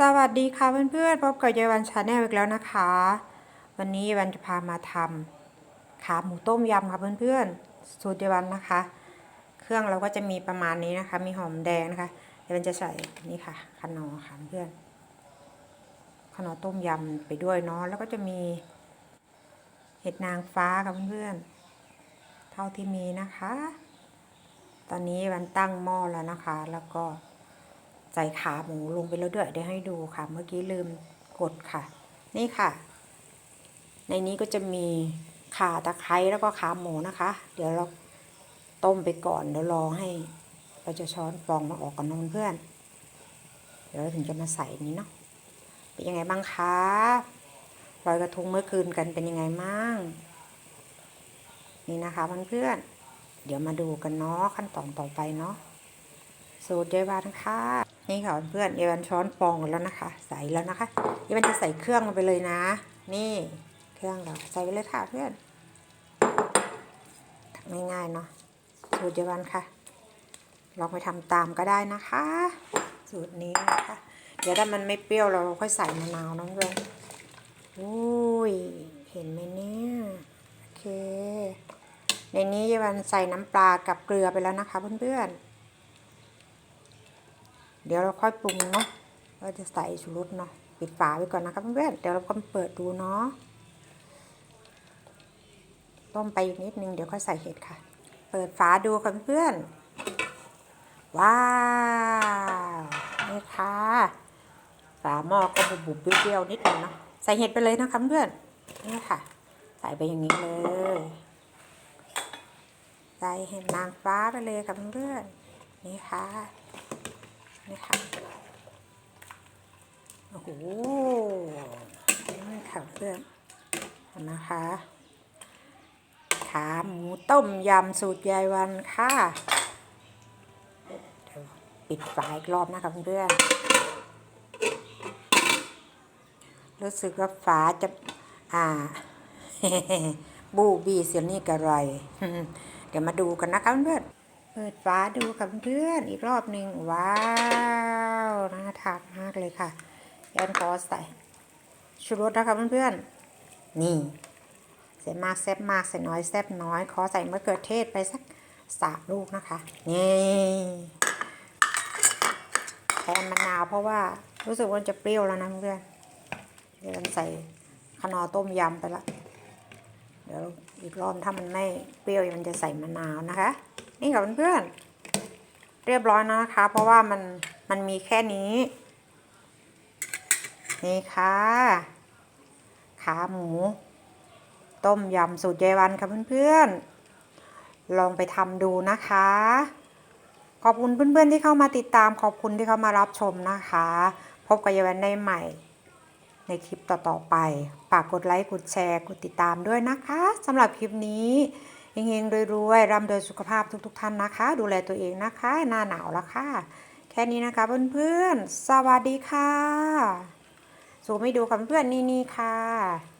สวัสดีค่ะเพื่อนๆพบกับยายวันชาแนลอีกแล้วนะคะ วันนี้ยายวันจะพามาทำขาหมูต้มยำค่ะเพื่อนๆสูตรยายวันนะคะ เครื่องเราก็จะมีประมาณนี้นะคะ มีหอมแดงนะคะยายวันจะใส่นี่ค่ะขนอค่ะเพื่อนขนอต้มยำไปด้วยเนาะแล้วก็จะมีเห็ดนางฟ้าค่ะเพื่อนๆเท่าที่มีนะคะ ตอนนี้วันตั้งหม้อแล้วนะคะ แล้วก็ ใส่ขาหมูลงไปแล้วด้วยเดี๋ยวให้ดูค่ะ เมื่อกี้ลืมกดค่ะ นี่ค่ะ ในนี้ก็จะมีขาตะไคร้แล้วก็ขาหมูนะคะ เดี๋ยวเราต้มไปก่อนเดี๋ยวรอให้เราจะช้อนฟองมาออกกันนเพื่อน เดี๋ยวเราถึงจะมาใส่นี้เนาะเป็นยังไงบ้างคะลอยกระทงเมื่อคืนกันเป็นยังไงมั่งนี่นะคะเพื่อนๆเดี๋ยวมาดูกันเนาะขั้นตอนต่อไปเนาะสูตรยายวันค่ะ นี่ค่ะเพื่อนยายวันช้อนฟองแล้วนะคะ ใส่แล้วนะคะยายวันจะใส่เครื่องลงไปเลยนะ นี่เครื่องเราใส่ไปเลยค่ะเพื่อนทำง่ายๆเนาะสูตรยายวันค่ะลองไปทำตามก็ได้นะคะ สูตรนี้นะคะ เดี๋ยวถ้ามันไม่เปรี้ยวเราค่อยใส่มะนาวน้องเพื่อนอุ้ยเห็นไหมเนี่ยโอเคในนี้ยายวันใส่น้ำปลากับเกลือไปแล้วนะคะเพื่อนๆ เดี๋ยวเราค่อยปรุงเนาะเราจะใส่ชูรสเนาะปิดฝาไว้ก่อนนะครับเพื่อนเดี๋ยวเราก็เปิดดูเนาะต้มไปอีกนิดนึงเดี๋ยวค่อยใส่เห็ดค่ะ เปิดฝาดูค่ะเพื่อนว้าวนี่ค่ะฝาหม้อก็บุบๆเปรี้ยวๆนิดนึงเนาะใส่เห็ดไปเลยนะคะเพื่อนนี่ค่ะ ใส่ไปอย่างนี้เลยใส่เห็ดนางฟ้าไปเลยค่ะเพื่อนนี่ค่ะ นี่ค่ะ โอ้โห นี่ค่ะเพื่อนนะคะขาหมูต้มยำสูตรยายวันค่ะเดี๋ยวปิดฝาอีกรอบนะคะเพื่อนรู้สึกว่าฝาจะ อ่า บูบีเสียงนี่กระไร เดี๋ยวมาดูกันนะคะเพื่อน เปิดฝาดูกับเพื่อนอีกรอบหนึ่งว้าวน่าทานมากเลยค่ะยันขอใส่ชูรสนะคะเพื่อนๆนี่ใส่มากแซ่บมากใส่น้อยแซ่บน้อย ขอใส่มะเขือเทศไปสักสามลูกนะคะนี่แทนมะนาวเพราะว่ารู้สึกว่าจะเปรี้ยวแล้วนะเพื่อนเดี๋ยวใส่ขนอต้มยำไปละเดี๋ยวอีกรอบถ้ามันไม่เปรี้ยวมันจะใส่มะนาวนะคะ นี่ค่ะเพื่อนๆเรียบร้อยแล้วนะคะ เพราะว่ามันมันมีแค่นี้ นี่ค่ะ ขาหมู ต้มยำสูตรยายวันค่ะเพื่อนๆ ลองไปทำดูนะคะ ขอบคุณเพื่อนๆที่เข้ามาติดตามขอบคุณที่เข้ามารับชมนะคะ พบกับยายวันได้ใหม่ในคลิปต่อๆไป ฝากกดไลค์ กดแชร์ กดติดตามด้วยนะคะสำหรับคลิปนี้ เฮงๆรวยๆร่ำโดยสุขภาพทุกๆท่านนะคะ ดูแลตัวเองนะคะ หน้าหนาวแล้วค่ะ แค่นี้นะคะเพื่อนๆ สวัสดีค่ะสูไม่ดูค่ะเพื่อนๆนี่ๆค่ะ